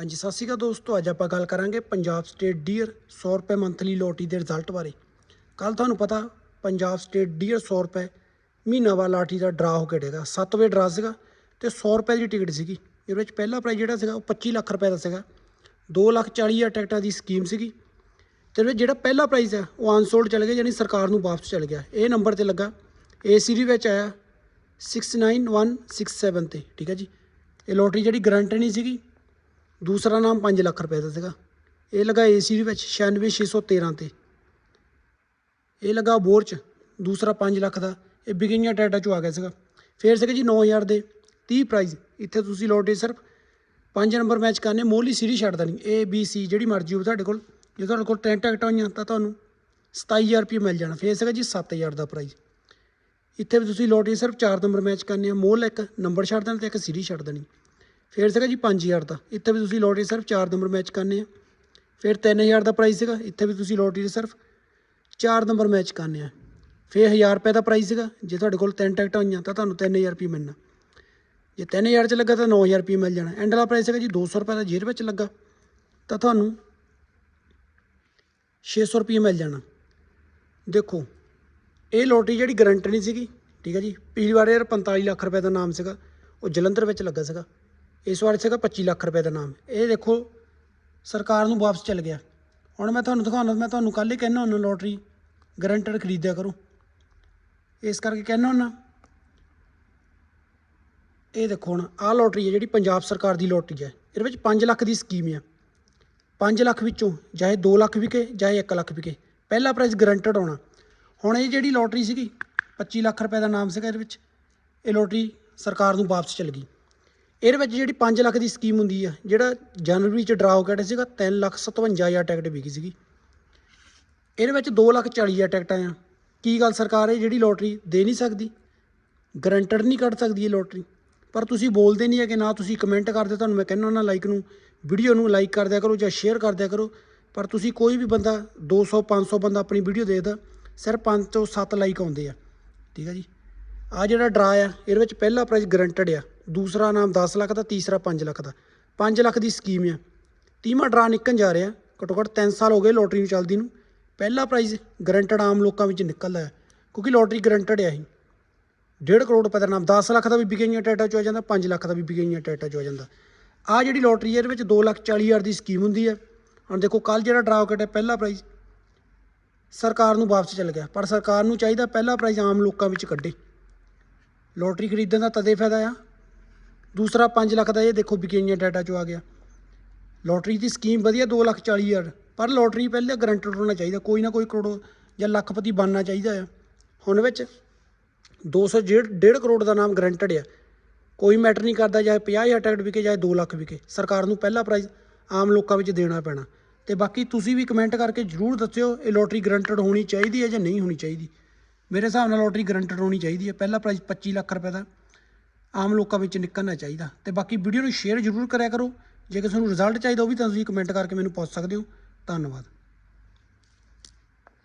ਹਾਂਜੀ, ਸਤਿ ਸ਼੍ਰੀ ਅਕਾਲ ਦੋਸਤੋ। ਅੱਜ ਆਪਾਂ ਗੱਲ ਕਰਾਂਗੇ ਪੰਜਾਬ ਸਟੇਟ ਡੀਅਰ 100 ਰੁਪਏ ਮੰਥਲੀ ਲੋਟਰੀ ਦੇ ਰਿਜ਼ਲਟ ਬਾਰੇ। ਕੱਲ ਤੁਹਾਨੂੰ ਪਤਾ, ਪੰਜਾਬ ਸਟੇਟ ਡੀਅਰ 100 ਰੁਪਏ ਮਹੀਨਾਵਾਰ ਲਾਟਰੀ ਦਾ ਡਰਾ ਹੋ ਕੇ ਡੇਗਾ 7 ਵਜੇ ਡਰਾ ਸੀਗਾ ਤੇ 100 ਰੁਪਏ ਦੀ ਟਿਕਟ ਸੀਗੀ। ਇਹਦੇ ਵਿੱਚ ਪਹਿਲਾ ਪ੍ਰਾਈਜ਼ ਜਿਹੜਾ ਸੀਗਾ ਉਹ 25 ਲੱਖ ਰੁਪਏ ਦਾ ਸੀਗਾ। 2 ਲੱਖ 40 ਹਜ਼ਾਰ ਟਿਕਟਾਂ ਦੀ ਸਕੀਮ ਸੀਗੀ। ਤੇ ਇਹਦੇ ਵਿੱਚ ਜਿਹੜਾ ਪਹਿਲਾ ਪ੍ਰਾਈਜ਼ ਹੈ ਉਹ ਅਨਸੋਲਡ ਚਲ ਗਿਆ, ਯਾਨੀ ਸਰਕਾਰ ਨੂੰ ਵਾਪਸ ਚਲ ਗਿਆ। ਇਹ ਨੰਬਰ ਤੇ ਲੱਗਾ। ਏ ਸੀਰੀ ਵਿੱਚ ਆਇਆ 69167 ਤੇ, ਠੀਕ ਹੈ ਜੀ। ਇਹ ਲੋਟਰੀ ਜਿਹੜੀ ਗਰੰਟੀ ਨਹੀਂ ਸੀਗੀ ਦੂਸਰਾ ਨਾਮ 5 ਲੱਖ ਰੁਪਏ ਦਾ ਸੀਗਾ। ਇਹ ਲੱਗਾ ਏ ਸੀਰੀ ਵਿੱਚ 96613 ਤੇ। ਇਹ ਲੱਗਾ ਬੋਰ ਚ, ਦੂਸਰਾ 5 ਲੱਖ ਦਾ। ਇਹ ਬਿਗਿੰਗਾਂ ਟੈਟਾ ਚੋਂ ਆ ਗਿਆ ਸੀਗਾ। ਫੇਰ ਸੀਗਾ ਜੀ 9000 ਦੇ। 30 ਪ੍ਰਾਈਜ਼ ਇੱਥੇ ਤੁਸੀਂ ਲੋਟਰੀ ਸਿਰਫ 5 ਨੰਬਰ ਮੈਚ ਕਰਨੇ ਮੋਲੀ ਸੀਰੀ ਛੱਡ ਦੇਣੀ। ਏ ਬੀ ਸੀ ਜਿਹੜੀ ਮਰਜ਼ੀ ਹੋਵੇ ਤੁਹਾਡੇ ਕੋਲ। ਜੇ ਤੁਹਾਡੇ ਕੋਲ 10 ਟਿਕਟਾਂ ਹੋਈਆਂ ਤਾਂ ਤੁਹਾਨੂੰ 27000 ਰੁਪਏ ਮਿਲ ਜਾਣਾ। ਫੇਰ ਸੀਗਾ ਜੀ 7000 ਦਾ ਪ੍ਰਾਈਜ਼ ਇੱਥੇ ਵੀ ਤੁਸੀਂ ਲੋਟਰੀ ਸਿਰਫ 4 ਨੰਬਰ ਮੈਚ ਕਰਨੇ ਆ। ਮੋਲ ਇੱਕ ਨੰਬਰ ਛੱਡ ਦੇਣਾ ਤੇ ਇੱਕ ਸੀਰੀ ਛੱਡ ਦੇਣੀ। ਫਿਰ ਸੀਗਾ ਜੀ 5000 ਦਾ। ਇੱਥੇ ਵੀ ਤੁਸੀਂ ਲੋਟਰੀ ਸਿਰਫ 4 ਨੰਬਰ ਮੈਚ ਕਰਨੇ ਆ। ਫਿਰ 3000 ਦਾ ਪ੍ਰਾਈਸ ਸੀਗਾ। ਇੱਥੇ ਵੀ ਤੁਸੀਂ ਲੋਟਰੀ ਸਿਰਫ 4 ਨੰਬਰ ਮੈਚ ਕਰਨੇ ਆ। ਫਿਰ 1000 ਰੁਪਏ ਦਾ ਪ੍ਰਾਈਸ ਸੀਗਾ। ਜੇ ਤੁਹਾਡੇ ਕੋਲ ਤਿੰਨ ਟਿਕਟਾਂ ਹੋਈਆਂ ਤਾਂ ਤੁਹਾਨੂੰ 3000 ਰੁਪਏ ਮਿਲਣਾ। ਜੇ 3000 ਚ ਲੱਗਾ ਤਾਂ 9000 ਰੁਪਏ ਮਿਲ ਜਾਣਾ। ਐਂਡ ਵਾਲਾ ਪ੍ਰਾਈਸ ਹੈਗਾ ਜੀ 200 ਰੁਪਏ ਦਾ। ਜੇਰ ਵਿੱਚ ਲੱਗਾ ਤਾਂ ਤੁਹਾਨੂੰ 600 ਰੁਪਏ ਮਿਲ ਜਾਣਾ। ਦੇਖੋ, ਇਹ ਲੋਟਰੀ ਜਿਹੜੀ ਗਰੰਟੀ ਨਹੀਂ ਸੀਗੀ, ਠੀਕ ਹੈ ਜੀ। ਪਿਛਲੀ ਵਾਰ ਯਾਰ 45 ਲੱਖ ਰੁਪਏ ਦਾ ਨਾਮ ਸੀਗਾ। ਉਹ ਜਲੰਧਰ ਵਿੱਚ ਲੱਗਾ ਸੀਗਾ। ਇਸ ਵਾਰ ਸੀਗਾ 25 ਲੱਖ ਰੁਪਏ ਦਾ ਨਾਮ ਇਹ ਦੇਖੋ, ਸਰਕਾਰ ਨੂੰ ਵਾਪਸ ਚੱਲ ਗਿਆ। ਹੁਣ ਮੈਂ ਤੁਹਾਨੂੰ ਦਿਖਾਉਣਾ ਮੈਂ ਤੁਹਾਨੂੰ ਕੱਲ ਹੀ ਕਹਿਣਾ ਹੁੰਦਾ, ਲੋਟਰੀ ਗਰੰਟਡ ਖਰੀਦਿਆ ਕਰੋ। ਇਸ ਕਰਕੇ ਕਹਿਣਾ ਹੁੰਦਾ। ਇਹ ਦੇਖੋ ਹੁਣ, ਆਹ ਲੋਟਰੀ ਹੈ ਜਿਹੜੀ ਪੰਜਾਬ ਸਰਕਾਰ ਦੀ ਲੋਟਰੀ ਹੈ। ਇਹਦੇ ਵਿੱਚ 5 ਲੱਖ ਦੀ ਸਕੀਮ ਆ। 5 ਲੱਖ ਵਿੱਚੋਂ ਚਾਹੇ 2 ਲੱਖ ਵਿਕੇ, ਚਾਹੇ 1 ਲੱਖ ਵਿਕੇ। ਪਹਿਲਾ ਪ੍ਰਾਈਜ਼ ਗਰੰਟਡ ਆਉਣਾ ਹੁਣ ਇਹ ਜਿਹੜੀ ਲੋਟਰੀ ਸੀਗੀ 25 ਲੱਖ ਰੁਪਏ ਦਾ ਨਾਮ ਸੀਗਾ ਇਹਦੇ ਵਿੱਚ। ਇਹ ਲੋਟਰੀ ਸਰਕਾਰ ਨੂੰ ਵਾਪਸ ਚਲ ਗਈ। ਇਹਦੇ ਵਿੱਚ ਜਿਹੜੀ 5 ਲੱਖ ਦੀ ਸਕੀਮ ਹੁੰਦੀ ਆ, ਜਿਹੜਾ ਜਨਵਰੀ ਚ ਡਰਾ ਹੋ ਗਿਆ ਸੀਗਾ 3 ਲੱਖ 57 ਹਜ਼ਾਰ ਟਿਕਟ ਵਿਕੀ ਸੀਗੀ। ਇਹਦੇ ਵਿੱਚ 2 ਲੱਖ 40 ਹਜ਼ਾਰ ਟਿਕਟਾਂ ਆ। ਕੀ ਗੱਲ ਸਰਕਾਰ ਇਹ ਜਿਹੜੀ ਲੋਟਰੀ ਦੇ ਨਹੀਂ ਸਕਦੀ? ਗਰੰਟਡ ਨਹੀਂ ਕੱਢ ਸਕਦੀ ਇਹ ਲੋਟਰੀ ਪਰ ਤੁਸੀਂ ਬੋਲਦੇ ਨਹੀਂ ਹੈ ਕਿ ਨਾ ਤੁਸੀਂ ਕਮੈਂਟ ਕਰਦੇ ਤੁਹਾਨੂੰ ਮੈਂ ਕਹਿੰਦਾ ਨਾ ਲਾਈਕ ਨੂੰ ਵੀਡੀਓ ਨੂੰ ਲਾਈਕ ਕਰ ਦਿਆ ਕਰੋ ਜਾਂ ਸ਼ੇਅਰ ਕਰ ਦਿਆ ਕਰੋ। ਪਰ ਤੁਸੀਂ ਕੋਈ ਵੀ ਬੰਦਾ 200 500 ਬੰਦਾ ਆਪਣੀ ਵੀਡੀਓ ਦੇਖਦਾ ਸਿਰਫ 5 ਤੋਂ 7 ਲਾਈਕ ਆਉਂਦੇ ਆ। ਠੀਕ ਹੈ ਜੀ? ਆ ਜਿਹੜਾ ਡਰਾ ਆ, ਇਹਦੇ ਵਿੱਚ ਪਹਿਲਾ ਪ੍ਰਾਈਜ਼ ਗਰੰਟਡ ਆ। ਦੂਸਰਾ ਨਾਮ 10 ਲੱਖ ਦਾ, ਤੀਸਰਾ 5 ਲੱਖ ਦਾ। 5 ਲੱਖ ਦੀ ਸਕੀਮ ਆ। ਤੀਵਾਂ ਡਰਾ ਨਿਕਲਣ ਜਾ ਰਿਹਾ। ਘੱਟੋ ਘੱਟ 3 ਸਾਲ ਹੋ ਗਏ ਲੋਟਰੀ ਨੂੰ ਚੱਲਦੀ ਨੂੰ। ਪਹਿਲਾ ਪ੍ਰਾਈਜ਼ ਗਰੰਟਡ ਆਮ ਲੋਕਾਂ ਵਿੱਚ ਨਿਕਲਦਾ ਹੈ, ਕਿਉਂਕਿ ਲੋਟਰੀ ਗਰੰਟਡ ਆ ਹੀ 1.5 ਕਰੋੜ ਰੁਪਏ ਦਾ ਨਾਮ 10 ਲੱਖ ਦਾ ਵੀ ਵਿਕੇਗੀਆਂ ਟੈਟਾ ਚ ਆ ਜਾਂਦਾ 5 ਲੱਖ ਦਾ ਵੀ ਵਿਕੇਗੀਆਂ ਟੈਟਾ ਚ ਆ ਜਾਂਦਾ। ਆ ਜਿਹੜੀ ਲੋਟਰੀ ਹੈ, ਇਹਦੇ ਵਿੱਚ 2 ਲੱਖ 40 ਹਜ਼ਾਰ ਦੀ ਸਕੀਮ ਹੁੰਦੀ ਹੈ। ਹੁਣ ਦੇਖੋ ਕੱਲ ਜਿਹੜਾ ਡਰਾਅ ਕੱਟਿਆ ਪਹਿਲਾ ਪ੍ਰਾਈਜ਼ ਸਰਕਾਰ ਨੂੰ ਵਾਪਸ ਚੱਲ ਗਿਆ। ਪਰ ਸਰਕਾਰ ਨੂੰ ਚਾਹੀਦਾ ਪਹਿਲਾ ਪ੍ਰਾਈਜ਼ ਆਮ ਲੋਕਾਂ ਵਿੱਚ ਕੱਢੇ। ਲੋਟਰੀ ਖਰੀਦਣ ਦਾ ਤਦੇ ਫਾਇਦਾ ਆ ਦੂਸਰਾ 5 ਲੱਖ ਦਾ ਇਹ ਦੇਖੋ ਵਿਕੇਗੀਆਂ ਡਾਟਾ 'ਚੋਂ ਆ ਗਿਆ। ਲੋਟਰੀ ਦੀ ਸਕੀਮ ਵਧੀਆ 2 ਲੱਖ 40 ਹਜ਼ਾਰ, ਪਰ ਲੋਟਰੀ ਪਹਿਲੇ ਗਰੰਟਡ ਹੋਣਾ ਚਾਹੀਦਾ, ਕੋਈ ਨਾ ਕੋਈ ਕਰੋੜ ਜਾਂ ਲੱਖਪਤੀ ਬਣਨਾ ਚਾਹੀਦਾ ਆ। ਹੁਣ ਵਿੱਚ 200 1.5 ਕਰੋੜ ਦਾ ਨਾਮ ਗਰੰਟਡ ਆ। ਕੋਈ ਮੈਟਰ ਨਹੀਂ ਕਰਦਾ, ਚਾਹੇ 50000 ਟਿਕਟ ਵਿਕੇ, ਚਾਹੇ 2 ਲੱਖ ਵਿਕੇ। ਸਰਕਾਰ ਨੂੰ ਪਹਿਲਾ ਪ੍ਰਾਈਜ਼ ਆਮ ਲੋਕਾਂ ਵਿੱਚ ਦੇਣਾ ਪੈਣਾ। ਤੇ ਬਾਕੀ ਤੁਸੀਂ ਵੀ ਕਮੈਂਟ ਕਰਕੇ ਜਰੂਰ ਦੱਸਿਓ ਇਹ ਲੋਟਰੀ ਗਰੰਟਡ ਹੋਣੀ ਚਾਹੀਦੀ ਹੈ ਜਾਂ ਨਹੀਂ ਹੋਣੀ ਚਾਹੀਦੀ। ਮੇਰੇ ਹਿਸਾਬ ਨਾਲ ਲੋਟਰੀ ਗਰੰਟਡ ਹੋਣੀ ਚਾਹੀਦੀ ਹੈ। ਪਹਿਲਾ ਪ੍ਰਾਈਜ਼ 25 ਲੱਖ ਰੁਪਏ ਦਾ। ਆਮ ਲੋਕਾਂ ਵਿੱਚ ਨਿਕਲਣਾ ਚਾਹੀਦਾ। ਤੇ ਬਾਕੀ ਵੀਡੀਓ ਨੂੰ ਸ਼ੇਅਰ ਜਰੂਰ ਕਰਿਆ ਕਰੋ। ਜੇ ਕਿਸੇ ਨੂੰ ਰਿਜ਼ਲਟ ਚਾਹੀਦਾ ਉਹ ਵੀ ਤਾਂ ਤੁਸੀਂ ਕਮੈਂਟ ਕਰਕੇ ਮੈਨੂੰ ਪੁੱਛ ਸਕਦੇ ਹੋ। ਧੰਨਵਾਦ।